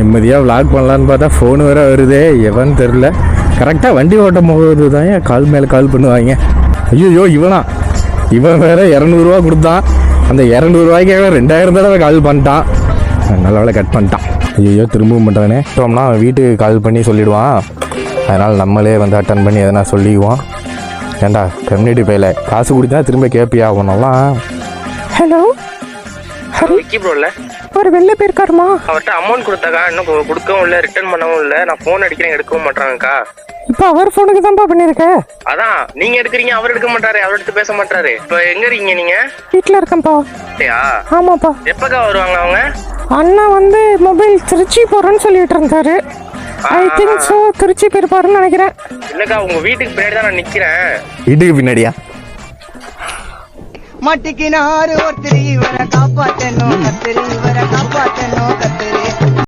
நிம்மதியாக விளாக் பண்ணலான்னு பார்த்தா ஃபோன் வேற வருதே. எவன் தெரில கரெக்டாக வண்டி ஓட்டும் போது தான் என் கால் மேலே கால் பண்ணுவாங்க? ஐயோ இவனா. இவன் வேற இரநூறுவா கொடுத்தான். அந்த இரநூறுவாய்க்காக ரெண்டாயிரம் தடவை கால் பண்ணிட்டான். நல்ல வேலை கட் பண்ணிட்டான். ஐயோ திரும்பவும் பண்ணுறானே டோம்னா அவன் வீட்டுக்கு கால் பண்ணி சொல்லிடுவான். அதனால் நம்மளே வந்து அட்டன் பண்ணி எதனா சொல்லிக்குவோம் ஏண்டா கம்யூனிட்டி பையில காசு கொடுத்தா திரும்ப கேட்பியா அவனெல்லாம் ஹலோ விக்கி ஒரு வெளில போயிருக்காருமா? அவர்கிட்ட அமௌண்ட் கொடுத்தாக்கா இன்னும் கொடுக்கவும் இல்லை ரிட்டர்ன் பண்ணவும் இல்லை. நான் ஃபோன் அடிக்கிறேன் எடுக்கவும் மாட்டாங்கக்கா இப்போ அவர் ஃபோனுக்கு தான்ப்பா பண்ணியிருக்க? அதான் நீங்க எடுக்கிறீங்க அவர் எடுக்க மாட்டாரு அவர் எடுத்து பேச மாட்டாரு. இப்போ எங்க இருக்கீங்க நீங்க? வீட்டில் இருக்கேன்ப்பா. ஆமாப்பா. எப்பக்கா வருவாங்க அவங்க? அண்ணா வந்து மொபைல் திருச்சி போகிறேன்னு சொல்லிட்டு இருந்தாரு. ஐ திங்க் ஸோ திருச்சி போயிருப்பாருன்னு நினைக்கிறேன். இல்லக்கா உங்க வீட்டுக்கு பின்னாடி தான் நான் நிக்கிறேன். வீட்டுக்கு பின்னாடியா? மட்டிக்கினாரு ஒருத்தர் இவரை காப்பாத்தணும்.